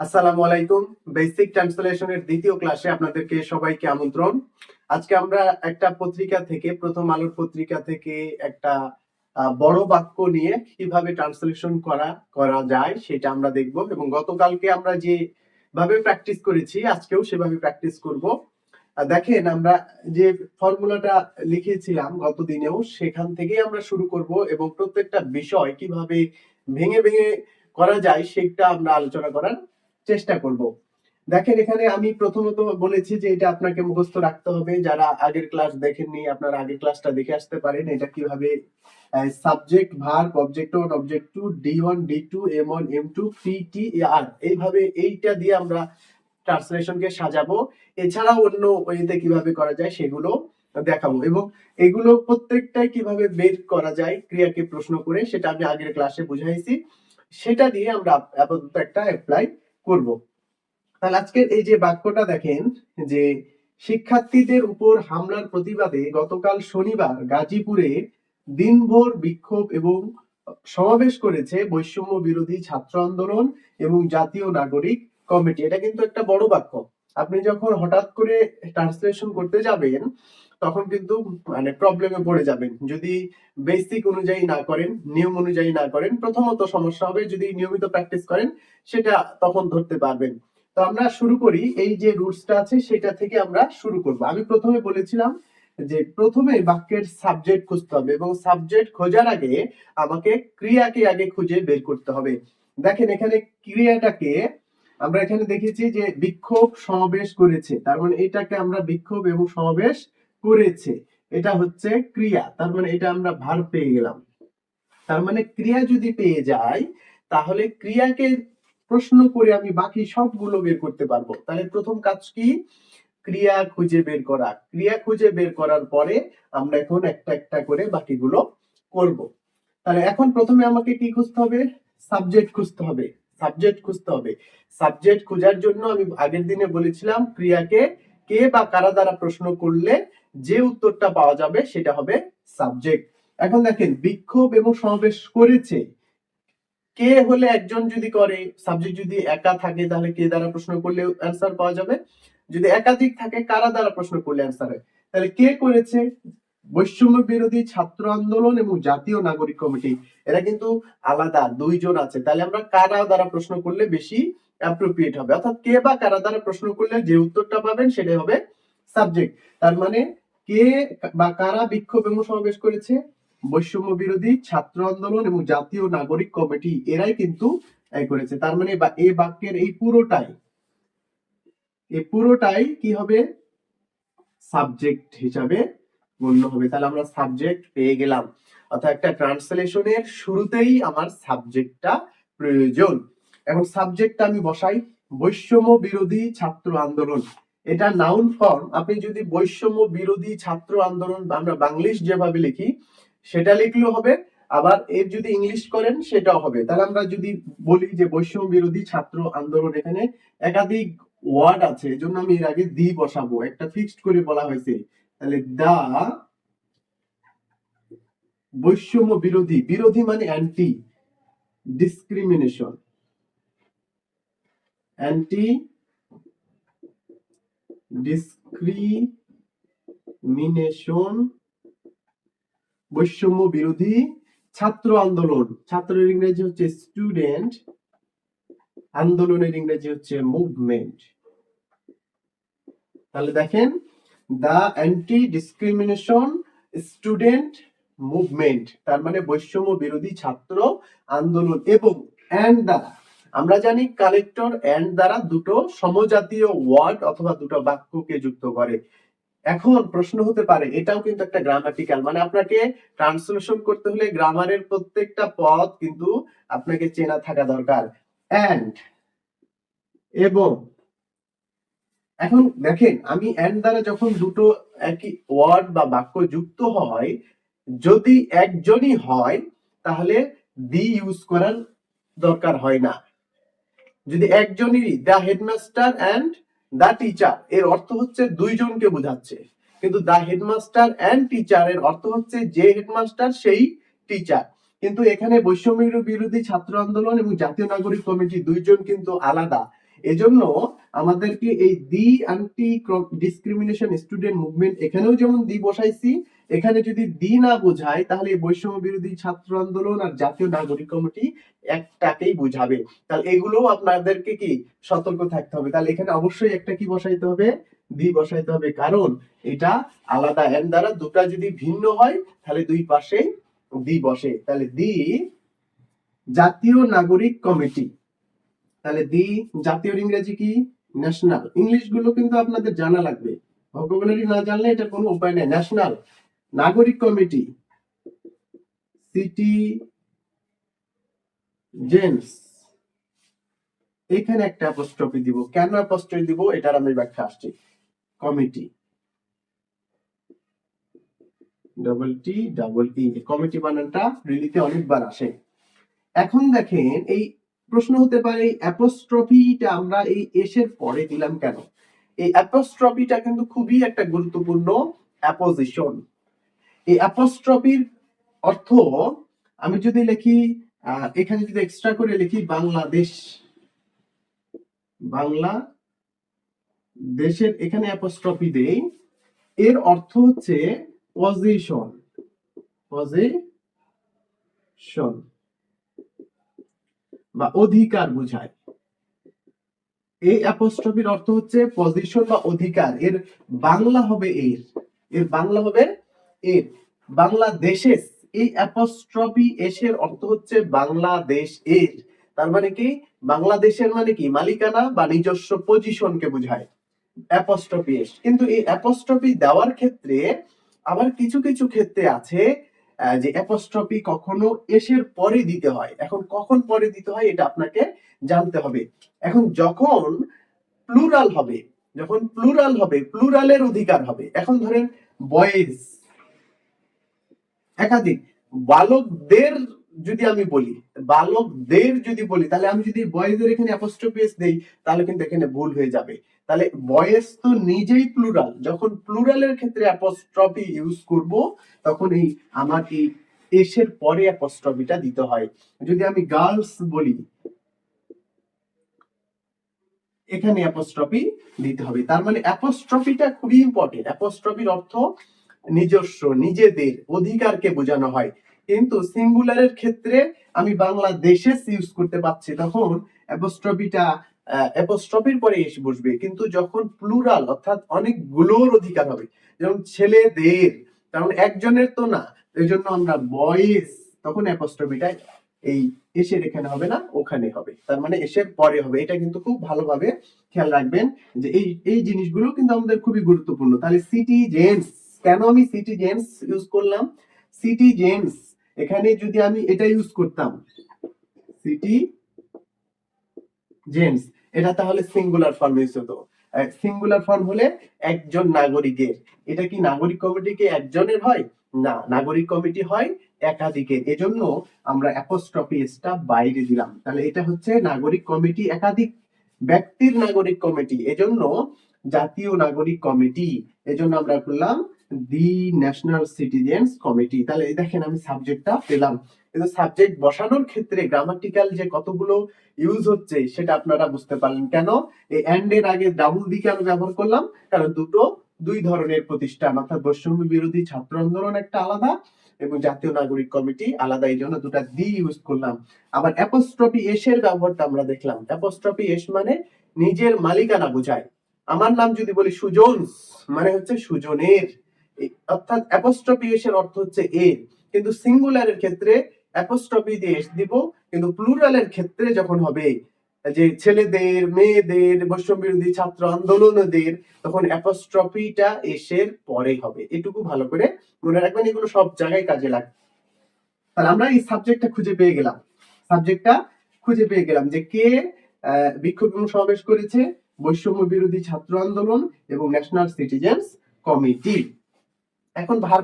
আসসালামু আলাইকুম। বেসিক ট্রান্সলেশনের দ্বিতীয় ক্লাসে আপনাদেরকে সবাইকে আমন্ত্রণ। আজকে আমরা একটা পত্রিকা থেকে, প্রথম আলোর পত্রিকা থেকে একটা বড় বাক্য নিয়ে কীভাবে ট্রান্সলেশন করা করা যায় সেটা আমরা দেখব এবং গতকালকে আমরা যে ভাবে প্র্যাকটিস করেছি, আজকেও সেভাবে প্র্যাকটিস করব। দেখেন আমরা যে ফর্মুলাটা লিখেছিলাম গত দিনেও সেখান থেকেই আমরা শুরু করব এবং প্রত্যেকটা বিষয় কীভাবে ভেঙে ভেঙে করা যায়, সেটা আমরা আলোচনা করার চেষ্টা করব। দেখেন, এখানে আমি প্রথমত বলেছি যে এটা আপনাকে মুখস্থ রাখতে হবে। যারা আগের ক্লাস দেখেননি, আপনারা আগের ক্লাসটা দেখে আসতে পারেন। এটা কীভাবে subject verb object one object two D one D two M one M two P T R এইভাবে এইটা দিয়ে আমরা ট্রান্সলেশনকে সাজাবো। এছাড়াও অন্য ওয়েতে কীভাবে করা যায়, সেগুলো দেখাবো। এবং এগুলো প্রত্যেকটাই কীভাবে বের করা যায়, ক্রিয়াকে প্রশ্ন করে, সেটা আমি আগের ক্লাসে বুঝাইছি। সেটা দিয়ে আমরা আপাতত একটা অ্যাপ্লাই করব। তাহলে আজকের এই যে বাক্যটা দেখেন যে, শিক্ষার্থীদের উপর হামলার প্রতিবাদে গতকাল শনিবার গাজীপুরে দিনভর বিক্ষোভ এবং সমাবেশ করেছে বৈষম্য বিরোধী ছাত্র আন্দোলন এবং জাতীয় নাগরিক কমিটি। এটা কিন্তু একটা বড় বাক্য। আপনি যখন হঠাৎ করে ট্রান্সলেশন করতে যাবেন তখন কিন্তু মানে প্রবলেমে পড়ে যাবেন। যদি বেসিক অনুযায়ী না করেন, নিয়ম অনুযায়ী না করেন, প্রথমত সমস্যা হবে যদি নিয়মিত প্র্যাকটিস করেন, সেটা তখন ধরতে পারবেন। তো আমরা শুরু করি, এই যে রুলসটা আছে, সেটা থেকে আমরা শুরু করব। আমি প্রথমে বলেছিলাম যে প্রথমে বাক্যের সাবজেক্ট খুঁজতে হবে এবং সাবজেক্ট খোঁজার আগে আমাকে ক্রিয়াকে আগে খুঁজে বের করতে হবে। দেখেন, এখানে ক্রিয়াটাকে আমরা এখানে দেখেছি যে বিক্ষোভ সমাবেশ করেছে। তার মানে এটাকে আমরা বিক্ষোভ এবং সমাবেশ করেছে। এটা হচ্ছে ক্রিয়া, তার মানে এটা আমরা ভার পেয়ে গেলাম। তার মানে ক্রিয়া যদি পেয়ে যাই তাহলে ক্রিয়াকে প্রশ্ন করে আমি বাকি সবগুলো বের করতে পারব। তাহলে প্রথম কাজ কি? ক্রিয়া খুঁজে বের করা। ক্রিয়া খুঁজে বের করার পরে আমরা এখন একটা একটা করে বাকিগুলো করব। তাহলে এখন প্রথমে আমাকে কি খুঁজতে হবে? সাবজেক্ট খুঁজতে হবে। সাবজেক্ট খুঁজতে হবে। সাবজেক্ট খোঁজার জন্য আমি আগের দিনে বলেছিলাম ক্রিয়াকে কে বা কারা দ্বারা প্রশ্ন করলে যে উত্তরটা পাওয়া যাবে সেটা হবে সাবজেক্ট। এখন দেখেন, বিক্ষোভ এবং সমাবেশ করেছে। কে হলে একজন যদি করে, সাবজেক্ট যদি একা থাকে, তাহলে কে দ্বারা প্রশ্ন করলে অ্যান্সার পাওয়া যাবে? যদি একাধিক থাকে, কারা দ্বারা প্রশ্ন করলে অ্যান্সার হয়? তাহলে কে করেছে? বৈষম্য বিরোধী ছাত্র আন্দোলন এবং জাতীয় নাগরিক কমিটি। এরা কিন্তু আলাদা, দুইজন আছে। তাহলে আমরা কারা দ্বারা প্রশ্ন করলে বেশি অ্যাপ্রোপ্রিয়েট হবে। অর্থাৎ কে বা কারা দ্বারা প্রশ্ন করলে যে উত্তরটা পাবেন সেটাই হবে সাবজেক্ট তার মানে কে বা কারা বিক্ষোভ এবং সমাবেশ করেছে? বৈষম্য বিরোধী, ছাত্র আন্দোলন এবং জাতীয় নাগরিক কমিটি, এরাই কিন্তু করেছে। তার মানে বা- এই বাক্যের এই পুরোটাই এই পুরোটাই কি হবে? সাবজেক্ট হিসাবে গণ্য হবে। তাহলে আমরা সাবজেক্ট পেয়ে গেলাম। অর্থাৎ একটা ট্রান্সলেশনের শুরুতেই আমার সাবজেক্টটা প্রয়োজন। এখন সাবজেক্টটা আমি বসাই, বৈষম্য বিরোধী ছাত্র আন্দোলন। এটা নাউন ফর্ম আপনি যদি বৈষম্য বিরোধী ছাত্র আন্দোলন আমরা বাংলিশ যেভাবে লিখি, সেটা লিখলেও হবে, আবার এর যদি ইংলিশ করেন, সেটাও হবে। তাহলে আমরা যদি বলি যে বৈষম্য বিরোধী ছাত্র আন্দোলন, এখানে একাধিক ওয়ার্ড আছে, এজন্য আমি এর আগে দি বসাবো। একটা ফিক্সড করে বলা হয়েছে। তাহলে দা বৈষম্য বিরোধী বিরোধী মানে অ্যান্টি ডিসক্রিমিনেশন অ্যান্টি ডিসক্রিমিনেশন বৈষম্য বিরোধী ছাত্র আন্দোলন। ছাত্রের ইংরেজি হচ্ছে স্টুডেন্ট আন্দোলনের ইংরেজি হচ্ছে মুভমেন্ট তাহলে দেখেন the anti discrimination student movement তার মানে বৈষম্য বিরোধী ছাত্র আন্দোলন এবং অ্যান্ড দ্বারা আমরা জানি কালেক্টর অ্যান্ড দ্বারা দুটো সমজাতীয় ওয়ার্ড অথবা দুটো বাক্যকে যুক্ত করে। এখন প্রশ্ন হতে পারে, এটাও কিন্তু একটা গ্রামাটিক্যাল মানে আপনাকে ট্রান্সলেশন করতে হলে গ্রামারের প্রত্যেকটা পদ কিন্তু আপনাকে চেনা থাকা দরকার। অ্যান্ড এবং এখন দেখেন, আমি অ্যান্ড দ্বারা যখন দুটো একই ওয়ার্ড বা বাক্য যুক্ত হয়, যদি একজনই হয়, তাহলে দি ইউজ করার দরকার হয় না। যদি একজনেরই the headmaster and the teacher এর অর্থ হচ্ছে দুইজনকে বোঝাচ্ছে। কিন্তু দ্য হেডমাস্টার অ্যান্ড টিচার এর অর্থ হচ্ছে যে হেডমাস্টার সেই টিচার কিন্তু এখানে বৈষম্য বিরোধী ছাত্র আন্দোলন এবং জাতীয় নাগরিক কমিটি দুইজন কিন্তু আলাদা। এজন্য আমাদেরকে এই the anti discrimination student movement এখানেও যেমন দি বসাইছি, এখানে যদি দি না বোঝায়, তাহলে বৈষম্য বিরোধী ছাত্র আন্দোলন আর জাতীয় নাগরিক কমিটি একটাকেই বুঝাবে। তাহলে এগুলো আপনাদেরকে কি সতর্ক থাকতে হবে? তাহলে এখানে অবশ্যই একটা কি বসাইতে হবে? দি বসাইতে হবে। কারণ এটা আলাদা এন দ্বারা দুটা যদি ভিন্ন হয়, তাহলে দুই পাশে দি বসে। তাহলে দি জাতীয় নাগরিক কমিটি। তাহলে দি জাতীয় ইংরেজি কি? ন্যাশনাল ইংলিশগুলো কিন্তু আপনাদের জানা লাগবে। ভোকাবুলারি না জানলে এটা কোনো উপায় নেই। ন্যাশনাল নাগরিক কমিটি। সিটি জেন্টস এখানে একটা অ্যাপোস্ট্রফি দিব। কেন অ্যাপোস্ট্রফি দিব? এটার আমি ব্যাখ্যা আসছি। Committee double T double E committee বানানটা রিলিতে অনেকবার আসে। এখন দেখেন, এই প্রশ্ন হতে পারে অ্যাপোস্ট্রফিটা আমরা এই এসের পরে দিলাম কেন? এই অ্যাপোস্ট্রফিটা কিন্তু খুবই একটা গুরুত্বপূর্ণ অ্যাপোজিশন এই অ্যাপোস্ট্রফির অর্থ আমি যদি লিখি এখানে যদি এক্সট্রা করে লিখি, বাংলাদেশ। বাংলা দেশের এখানে অ্যাপোস্ট্রফি দেই। এর অর্থ হচ্ছে পজিশন পজিশন বা অধিকার বোঝায়। এই অ্যাপোস্ট্রফির অর্থ হচ্ছে পজিশন বা অধিকার। এর বাংলা হবে এর। এর বাংলা হবে এর। বাংলাদেশের। এই অ্যাপোস্ট্রফি এসের অর্থ হচ্ছে বাংলাদেশ এর। তার মানে কি? বাংলাদেশের মানে কি? মালিকানা বা নিজস্ব পজিশনকে বোঝায়। অ্যাপোস্ট্রফি এস কিন্তু এই অ্যাপোস্ট্রফি দেওয়ার ক্ষেত্রে আবার কিছু কিছু ক্ষেত্রে আছে যে অ্যাপোস্ট্রফি কখনো এসের পরে দিতে হয়। এখন কখন পরে দিতে হয় এটা আপনাকে জানতে হবে। এখন যখন প্লুরাল হবে, যখন প্লুরাল হবে প্লুরালের অধিকার হবে, এখন ধরেন বয়েজ একাধিক। বালকদের যদি আমি বলি, বালকদের যদি বলি, তাহলে আমি যদি বয়েজের এখানে অ্যাপোস্ট্রোপিস দেই, তাহলে কিন্তু এখানে ভুল হয়ে যাবে। তাহলে বয়েজ তো নিজেই প্লুরাল যখন প্লুরালের ক্ষেত্রে অ্যাপোস্ট্রফি ইউজ করব, তখন এই এই এসের পরে অ্যাপোস্ট্রফিটা দিতে হয়। যদি আমি গার্লস বলি, এখানে অ্যাপোস্ট্রফি দিতে হবে। তার মানে অ্যাপোস্ট্রফিটা খুবই ইম্পর্টেন্ট অ্যাপোস্ট্রফির অর্থ নিজস্ব, নিজেদের অধিকারকে বোঝানো হয়। কিন্তু সিঙ্গুলারের ক্ষেত্রে আমি বাংলাদেশে ইউজ করতে পারছি। তখন অ্যাপোস্ট্রফিটা অ্যাপোস্ট্রফির পরে এসে বসবে। কিন্তু যখন প্লুরাল অর্থাৎ অনেকগুলোর অধিকার হবে, যেমন ছেলেদের কারণ একজনের তো না, এই জন্য আমরা বয়েস তখন অ্যাপোস্ট্রফিটা এই এসের এখানে হবে না, ওখানে হবে। তার মানে এসের পরে হবে। এটা কিন্তু খুব ভালোভাবে খেয়াল রাখবেন যে এই এই জিনিসগুলো কিন্তু আমাদের খুবই গুরুত্বপূর্ণ। তাহলে সিটি জেন্টস কেন আমি সিটি জেন্টস ইউজ করলাম? সিটি জেন্টস এখানে যদি আমি এটা ইউজ করতাম সিটি জেন্টস এটা তাহলে সিঙ্গুলার ফর্ম ইউজ হতো সিঙ্গুলার ফর্ম হলে একজন নাগরিকের। এটা কি নাগরিক কমিটি কি একজনের হয়? না, নাগরিক কমিটি হয় একাধিকের। এজন্য আমরা অ্যাপোস্ট্রফি এসটা বাইরে দিলাম। তাহলে এটা হচ্ছে নাগরিক কমিটি একাধিক। ব্যক্তির নাগরিক কমিটি। এজন্য জাতীয় নাগরিক কমিটি। এজন্য আমরা করলাম দি ন্যাশনাল সিটিজেন্স কমিটি। তাহলে দেখেন আমি সাবজেক্টটা পেলাম। কিন্তু সাবজেক্ট বসানোর ক্ষেত্রে গ্রামাটিক্যাল যে কতগুলো ইউজ হচ্ছে, সেটা আপনারা বুঝতে পারলেন। কেন? এই অ্যান্ড এর আগে ডাবল দি কেন ব্যবহার করলাম, কারণ দুটো, দুই ধরনের প্রতিষ্ঠান, অর্থাৎ বৈষম্য বিরোধী ছাত্র আন্দোলন একটা আলাদা এবং জাতীয় নাগরিক কমিটি আলাদা, এই জন্য দুটা দি ইউজ করলাম। আবার অ্যাপোস্ট্রফি এসের ব্যবহারটা আমরা দেখলাম। অ্যাপোস্ট্রফি এস মানে নিজের মালিকানা বোঝায়। আমার নাম যদি বলি সুজন মানে হচ্ছে সুজনের। অর্থাৎ অ্যাপোস্ট্রফি এসের অর্থ হচ্ছে এর কিন্তু সিঙ্গুলারের ক্ষেত্রে অ্যাপোস্ট্রফি দিয়ে এস দিব, কিন্তু প্লুরালের ক্ষেত্রে যখন হবে, যে ছেলেদের, মেয়েদের বৈষম্য বিরোধী ছাত্র আন্দোলনদের, তখন অ্যাপোস্ট্রফিটা এসের পরে হবে। এটুকু ভালো করে মনে রাখবেন, এগুলো সব জায়গায় কাজে লাগে তাহলে আমরা এই সাবজেক্টটা খুঁজে পেয়ে গেলাম। সাবজেক্টটা খুঁজে পেয়ে গেলাম যে কে বিক্ষোভ সমাবেশ করেছে বৈষম্য বিরোধী ছাত্র আন্দোলন এবং ন্যাশনাল সিটিজেন্স কমিটি এখন ভার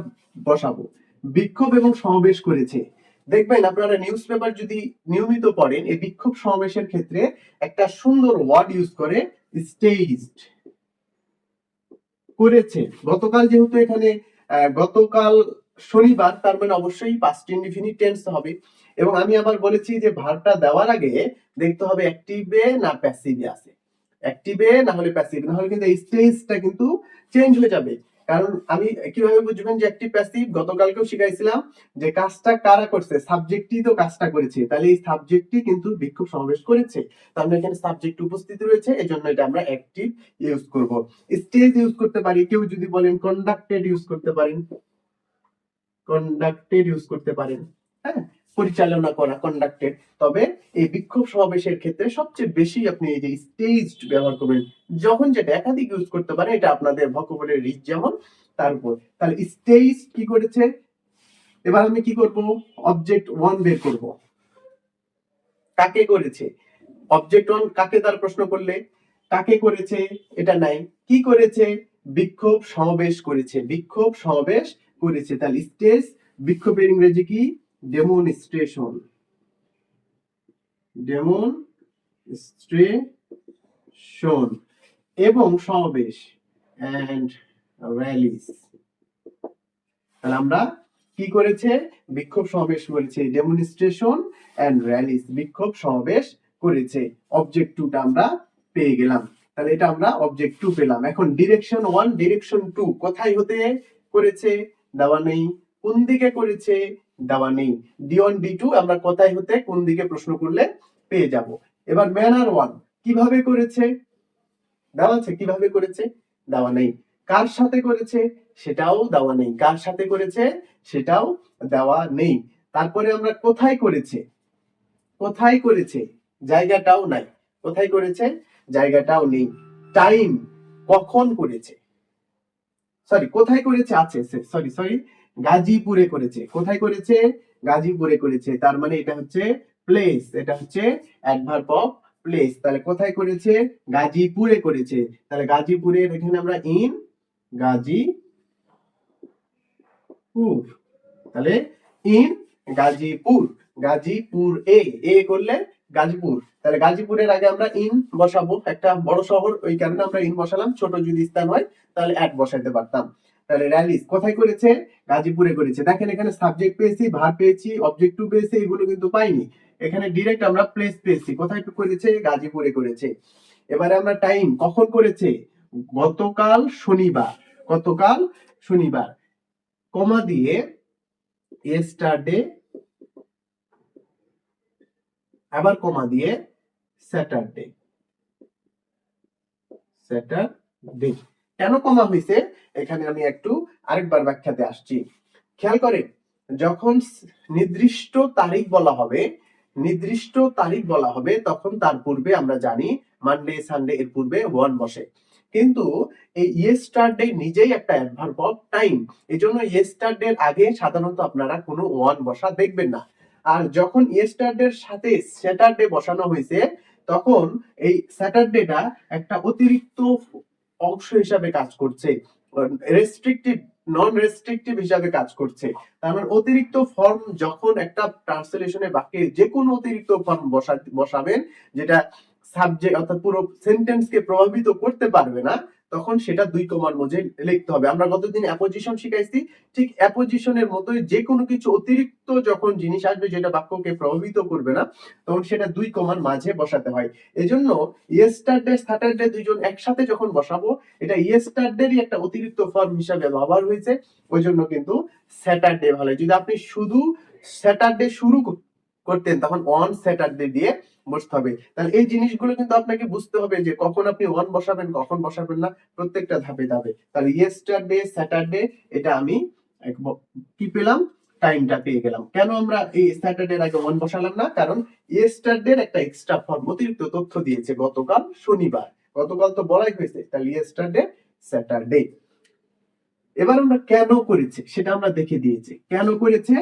বসাবো। বিক্ষোভ এবং সমাবেশ করেছে। দেখবেন আপনারা নিউজ পেপার যদি নিয়মিত পড়েন, এই বিক্ষোভ সমাবেশের ক্ষেত্রে একটা সুন্দর ওয়ার্ড ইউজ করে স্টেজড করেছে। গতকাল যেহেতু এখানে গতকাল শনিবার, তার মানে অবশ্যই পাস্ট ইনডিফিনিট টেন্স হবে। এবং আমি আবার বলেছি যে ভারটা দেওয়ার আগে দেখতে হবে অ্যাক্টিভে না প্যাসিভে আছে। অ্যাক্টিভে না হলে প্যাসিভ না হলে কিন্তু এই স্টেজটা কিন্তু চেঞ্জ হয়ে যাবে। কারণ আমি কীভাবে বুঝবেন যে একটি প্যাসিভ গতকালকেও শিখাইছিলাম যে কাজটা কারা করছে? সাবজেক্টই তো কাজটা করেছে। তাহলে এই সাবজেক্টটি কিন্তু বিক্ষোভ সমাবেশ করেছে। তো আমরা এখানে সাবজেক্ট উপস্থিত রয়েছে, এজন্য এটা আমরা অ্যাক্টিভ ইউজ করব। স্টেজ ইউজ করতে পারি, কেউ যদি বলেন কন্ডাক্টেড ইউজ করতে পারেন। কন্ডাক্টেড ইউজ করতে পারেন। হ্যাঁ পরিচালনা করা কন্ডাক্টেড তবে এই বিক্ষোভ সমাবেশের ক্ষেত্রে সবচেয়ে বেশি আপনি এই যে স্টেজ ব্যবহার করবেন, যখন যেটা একাধিক ইউজ করতে পারে, এটা আপনাদের ভকবলের রিচ যেমন তার উপর তাহলে স্টেজ কি করেছে? এবার আমি কি করব? অবজেক্ট ওয়ান বের করব। কাকে করেছে? অবজেক্ট ওয়ান কাকে তার প্রশ্ন করলে? কাকে করেছে? এটা নাই। কি করেছে? বিক্ষোভ সমাবেশ করেছে। বিক্ষোভ সমাবেশ করেছে। তাহলে স্টেজ বিক্ষোভের ইংরেজি কি? ডেমনস্ট্রেশন ডেমনস্ট্রেশন এবং সমাবেশ এন্ড র্যালিস তাহলে আমরা কি করেছে? বিক্ষোভ সমাবেশ করেছে ডেমনস্ট্রেশন এন্ড র্যালিস বিক্ষোভ সমাবেশ করেছে। অবজেক্ট টুটা আমরা পেয়ে গেলাম। তাহলে এটা আমরা অবজেক্ট টু পেলাম। এখন ডিরেকশন ওয়ান ডিরেকশন টু কোথায় হতে করেছে? দেওয়া নেই। কোন দিকে করেছে? দেওয়া নেই। ডি ওয়ান ডি টু আমরা কোথায় হতে, কোন দিকে প্রশ্ন করলে পেয়ে যাব। এবার ম্যানার ওয়ান কীভাবে করেছে? দেওয়া আছে, কীভাবে করেছে? দেওয়া নেই। কার সাথে করেছে? সেটাও দেওয়া নেই। কার সাথে করেছে? সেটাও দেওয়া নেই। তারপরে আমরা কোথায় করেছে? কোথায় করেছে? জায়গাটাও নাই। কোথায় করেছে? জায়গাটাও নেই। টাইম কখন করেছে? সরি কোথায় করেছে? আছে সরি সরি গাজীপুরে করেছে। কোথায় করেছে? গাজীপুরে করেছে। তার মানে এটা হচ্ছে প্লেস এটা হচ্ছে অ্যাডভার্ব অফ প্লেস তাহলে কোথায় করেছে? গাজীপুরে করেছে। তাহলে গাজীপুরের এখানে আমরা ইন গাজীপুর। তাহলে ইন গাজীপুর। গাজীপুর এ এ করলে গাজীপুর। তাহলে গাজীপুরের আগে আমরা ইন বসাবো। একটা বড় শহর ওই কারণে আমরা ইন বসালাম। ছোট যদি স্থান হয়, তাহলে অ্যাট বসাইতে পারতাম। তাহলে র্যালিস কোথায় করেছে? গাজীপুরে করেছে। দেখেন এখানে সাবজেক্ট পেয়েছি ভার পেয়েছি অবজেক্ট পেয়েছি, এগুলো কিন্তু পাইনি। এখানে ডিরেক্ট আমরা প্লেস পেয়েছি। কোথায় করেছে? গাজীপুরে করেছে। এবারে আমরা টাইম কখন করেছে? গতকাল শনিবার। গতকাল শনিবার। কমা দিয়ে ইয়েস্টারডে আবার কমা দিয়ে স্যাটারডে স্যাটারডে কেন কমা হয়েছে এখানে আমি একটু আরেকবার ব্যাখ্যাতে আসছি। খেয়াল করে যখন নির্দিষ্ট তারিখ বলা হবে, নির্দিষ্ট তারিখ বলা হবে, তখন তার পূর্বে আমরা জানি মানডে সানডে এর পূর্বে ওয়ান বসে। কিন্তু এই ইয়েস্টারডে নিজেই একটা অ্যাডভার্ব অফ টাইম এই জন্য ইয়েস্টারডে আগে সাধারণত আপনারা কোনো ওয়ান বসা দেখবেন না। আর যখন ইয়েস্টারডের সাথে স্যাটারডে বসানো হয়েছে, তখন এই স্যাটারডেটা একটা অতিরিক্ত অংশ হিসাবে কাজ করছে রেস্ট্রিক্টিভ নন রেস্ট্রিক্টিভ হিসাবে কাজ করছে। তার মানে অতিরিক্ত ফর্ম যখন একটা ট্রান্সলেশনে বাকি যে কোনো অতিরিক্ত ফর্ম বসা, বসাবেন, যেটা সাবজেক্ট অর্থাৎ পুরো সেন্টেন্সকে প্রভাবিত করতে পারবে না তখন সেটা দুই কমার মধ্যে লিখতে হবে। আমরা গতদিন অ্যাপোজিশন শিখাইছি, ঠিক অ্যাপোজিশনের মতোই যে কোনো কিছু অতিরিক্ত যখন জিনিস আসবে যেটা বাক্যকে প্রভাবিত করবে না, তখন সেটা দুই কমার মাঝে বসাতে হয়। এজন্য ইয়েস্টারডে স্যাটারডে দুইজন একসাথে যখন বসাবো, এটা ইয়েস্টারডেরই একটা অতিরিক্ত ফর্ম হিসাবে ব্যবহার হয়েছে। ওই জন্য কিন্তু স্যাটারডে ভালো। যদি আপনি শুধু স্যাটারডে শুরু করতেন, তখন অন স্যাটারডে দিয়ে বসতে হবে। তাহলে এই জিনিসগুলো কিন্তু আপনাকে বুঝতে হবে যে কখন আপনি ওয়ান বসাবেন, কখন বসাবেন না, প্রত্যেকটা ধাপে ধাপে। তাহলে ইয়েস্টারডে স্যাটারডে এটা আমি কি পেলাম? টাইমটা পেয়ে গেলাম। কেন আমরা এই স্যাটারডের আগে ওয়ান বসালাম না? কারণ ইয়েস্টারডের একটা এক্সট্রা ফর্ম অতিরিক্ত তথ্য দিয়েছে গতকাল শনিবার। গতকাল তো বলাই হয়েছে। তাহলে ইয়েস্টারডে স্যাটারডে এবার আমরা কেন করেছে? সেটা আমরা দেখে দিয়েছি। কেন করেছে?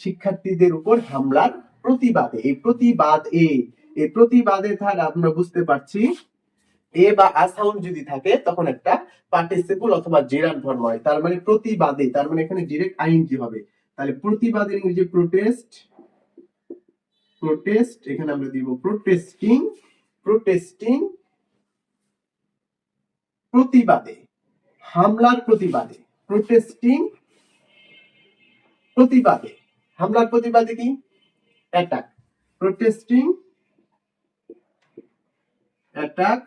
শিক্ষার্থীদের উপর হামলার প্রতিবাদে। এই প্রতিবাদ এ এই প্রতিবাদে থাক, আমরা বুঝতে পারছি। এ বা আ সাউন্ড যদি থাকে, তখন একটা পার্টিসিপল অথবা জেরান ফর্ম হয়। তার মানে প্রতিবাদে, তার মানে এখানে ডিরেক্ট আইনজি হবে। তাহলে প্রতিবাদের ইংরেজি প্রোটেস্ট প্রোটেস্ট এখানে আমরা দিব প্রোটেস্টিং প্রোটেস্টিং প্রতিবাদে, হামলার প্রতিবাদে প্রোটেস্টিং প্রতিবাদে। হামলার প্রতিবাদে কি? Attack protesting attack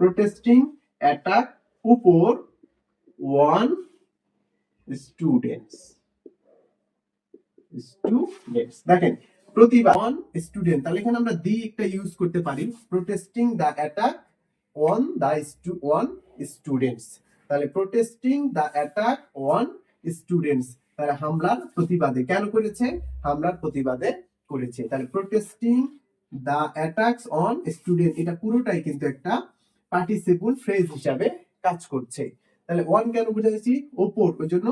protesting attack উপর ওয়ান স্টুডেন্টস স্টুডেন্টস দেখেন, প্রতিবার ওয়ান স্টুডেন্ট তাহলে এখানে আমরা দি একটা ইউজ করতে পারি protesting the attack on the one students তাহলে protesting the attack on students তাহলে হামলার প্রতিবাদে, কেন করেছে? হামলার প্রতিবাদে করেছে। তাহলে protesting the attacks on student এটা পুরোটাই কিন্তু একটা পার্টিসিপল ফ্রেজ হিসাবে কাজ করছে। তাহলে ওয়ান কেন বুঝাইছি? ওপর ওই জন্য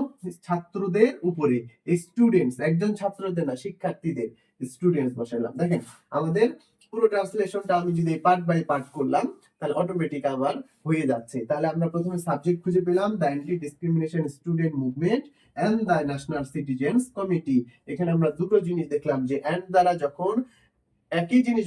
ছাত্রদের উপরে স্টুডেন্টস একজন ছাত্রদের না, শিক্ষার্থীদের স্টুডেন্টস বসাইলাম। দেখেন, আমাদের পুরো ট্রান্সলেশনটা আমি যদি পার্ট বাই পার্ট করলাম, তাহলে অটোমেটিক আমার হয়ে যাচ্ছে। তাহলে আমরা প্রথমে সাবজেক্ট খুঁজে পেলাম the anti discrimination student movement and the national citizens committee এখানে আমরা দুটো জিনিস দেখলাম যে অ্যান্ড দ্বারা যখন একই জিনিস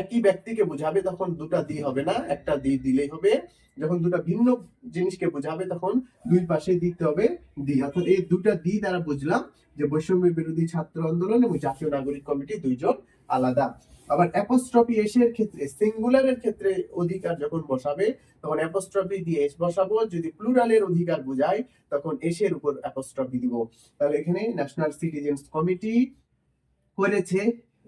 একই ব্যক্তিকে বোঝাবে তখন দুটা দি হবে না? একটা দি দিলেই হবে। যখন দুটা ভিন্ন জিনিসকে বোঝাবে তখন দুই পাশে দিতে হবে দি। অর্থাৎ এই দুটা দি দ্বারা বুঝলাম যে বৈষম্য বিরোধী ছাত্র আন্দোলন এবং জাতীয় নাগরিক কমিটি দুইজন আলাদা। আবার অ্যাপোস্ট্রফি এসের ক্ষেত্রে সিঙ্গুলারের ক্ষেত্রে অধিকার যখন বসাবে, তখন অ্যাপোস্ট্রফি দিয়ে এস বসাবো। যদি প্লুরালের অধিকার বোঝায় তখন এসের উপর অ্যাপোস্ট্রফি দিব। তাহলে এখানে ন্যাশনাল সিটিজেন্স কমিটি করেছে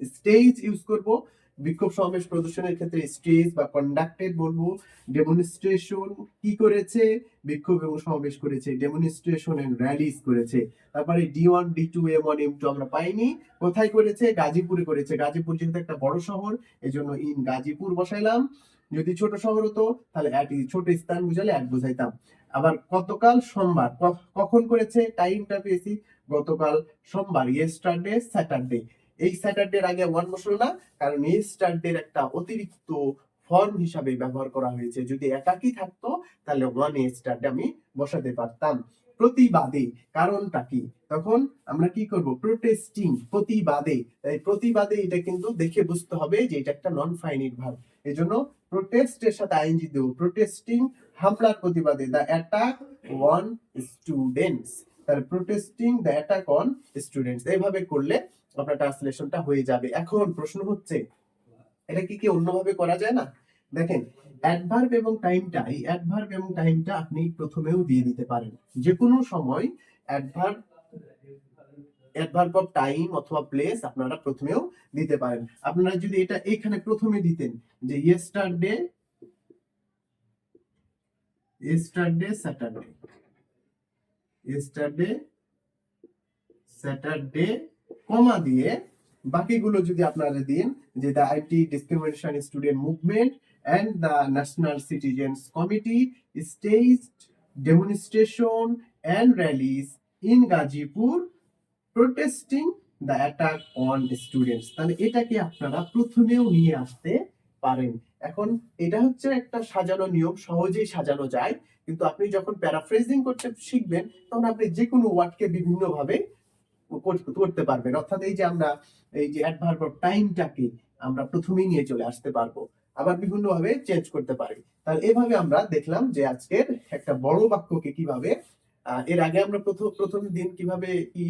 স্টেজ ইউজ করব। বিক্ষোভ সমাবেশ প্রদর্শনের ক্ষেত্রে স্টেজ বা কন্ডাক্টেড বলব। ডেমনস্ট্রেশন কি করেছে? বিক্ষোভ এবং সমাবেশ করেছে। ডেমনস্ট্রেশন এন্ড র্যালিজ করেছে। তারপরে D one D two M one M two আমরা পাইনি। কোথায় করেছে? গাজীপুরে করেছে। গাজীপুর যেহেতু একটা বড় শহর, এজন্য ইন গাজীপুর বসাইলাম। যদি ছোট শহর হতো, তাহলে এক ছোট স্থান বুঝালে এক বুঝাইতাম। আবার গতকাল সোমবার। কখন করেছে? টাইমটা পেয়েছি। গতকাল সোমবার ইয়েস্টারডে স্যাটারডে এই স্যাটারডের আগে ওয়ান বসল না, কারণ ইয়েস্টারডের একটা অতিরিক্ত ফর্ম হিসাবে ব্যবহার করা হয়েছে। যদি একাকি থাকতো, তাহলে ওয়ান ইয়েস্টারডে আমি বসাতে পারতাম। প্রতিবাদে, কারণটা কি? তখন আমরা কি করব? প্রোটেস্টিং প্রতিবাদে। এই প্রতিবাদে এটা কিন্তু দেখে বুঝতে হবে যে এটা একটা নন ফাইনিট ভার্ব এই জন্য প্রোটেস্টের সাথে আইনজি দেব প্রোটেস্টিং হামলার প্রতিবাদে দ্য অ্যাটাক অন স্টুডেন্টস তাহলে protesting the attack on students এইভাবে করলে আপনার ট্রান্সলেশনটা হয়ে যাবে। এখন প্রশ্ন হচ্ছে, এটা কি কি অন্যভাবে করা যায় না? দেখেন অ্যাডভার্ব এবং টাইমটা এই অ্যাডভার্ব এবং টাইমটা আপনি প্রথমেও দিয়ে দিতে পারেন। যে কোনো সময় অ্যাডভার্ব অ্যাডভার্ব অফ টাইম অথবা প্লেস আপনারা প্রথমেও দিতে পারেন। আপনারা যদি এটা এখানে প্রথমে দিতেন, যে yesterday yesterday Saturday yesterday Saturday comma দিয়ে বাকিগুলো যদি আপনারা দিন, যে the anti discrimination student movement and the national citizens committee staged demonstration and rallies in Gazipur protesting the attack on students তাহলে এটাকে আপনারা প্রথমেও নিয়ে আসতে পারেন। এখন এটা হচ্ছে একটা সাজানো নিয়ম, সহজেই সাজানো যায়। কিন্তু আপনি যখন প্যারাফ্রেজিং করতে শিখবেন, তখন আপনি যে কোনো ওয়ার্ডকে বিভিন্ন ভাবে করতে পারবেন। অর্থাৎ এই যে আমরা, এই যে অ্যাডভার্ব অফ টাইমটাকে আমরা প্রথমেই নিয়ে চলে আসতে পারব। আবার বিভিন্ন ভাবে চেঞ্জ করতে পারি। তাহলে এভাবে আমরা দেখলাম যে আজকের একটা বড় বাক্যকে কীভাবে এর আগে আমরা প্রথম প্রথম দিন কীভাবে কি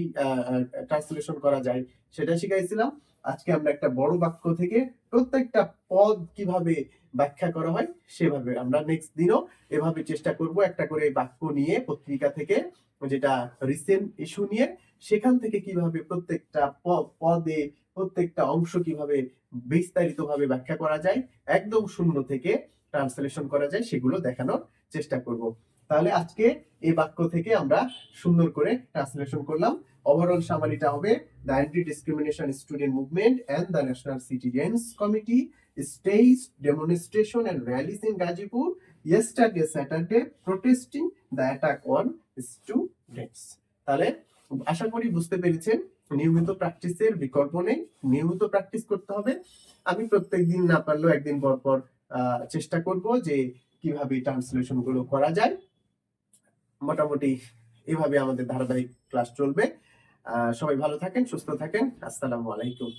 ট্রান্সলেশন করা যায় সেটা শিখাইছিলাম। আজকে আমরা একটা বড় বাক্য থেকে প্রত্যেকটা পদ কীভাবে ব্যাখ্যা করা হয় সেভাবে আমরা নেক্সট দিনও এভাবে চেষ্টা করব একটা করে বাক্য নিয়ে পত্রিকা থেকে যেটা রিসেন্ট ইস্যু নিয়ে। সেখান থেকে কীভাবে প্রত্যেকটা পদে প্রত্যেকটা অংশ কীভাবে বিস্তারিত ভাবে ব্যাখ্যা করা যায়, একদম শূন্য থেকে ট্রান্সলেশন করা যায়, সেগুলো দেখানোর চেষ্টা করব। তাহলে আজকে এই বাক্য থেকে আমরা সুন্দর করে ট্রান্সলেশন করলাম। ওভারঅল সামারিটা হবে the anti discrimination student movement and the national citizens committee stage demonstration and rallies in Gazipur yesterday, Saturday, protesting the attack on students. তাহলে আশা করি বুঝতে পেরেছেন। নিয়মিত প্র্যাকটিসের বিকল্প নেই। নিয়মিত প্র্যাকটিস করতে হবে। আমি প্রত্যেক দিন না পারলেও একদিন পর পর চেষ্টা করব যে কীভাবে ট্রান্সলেশনগুলো করা যায়। মোটামুটি এভাবে আমাদের ধারাবাহিক ক্লাস চলবে। সবাই ভালো থাকেন, সুস্থ থাকেন। আসসালামু আলাইকুম।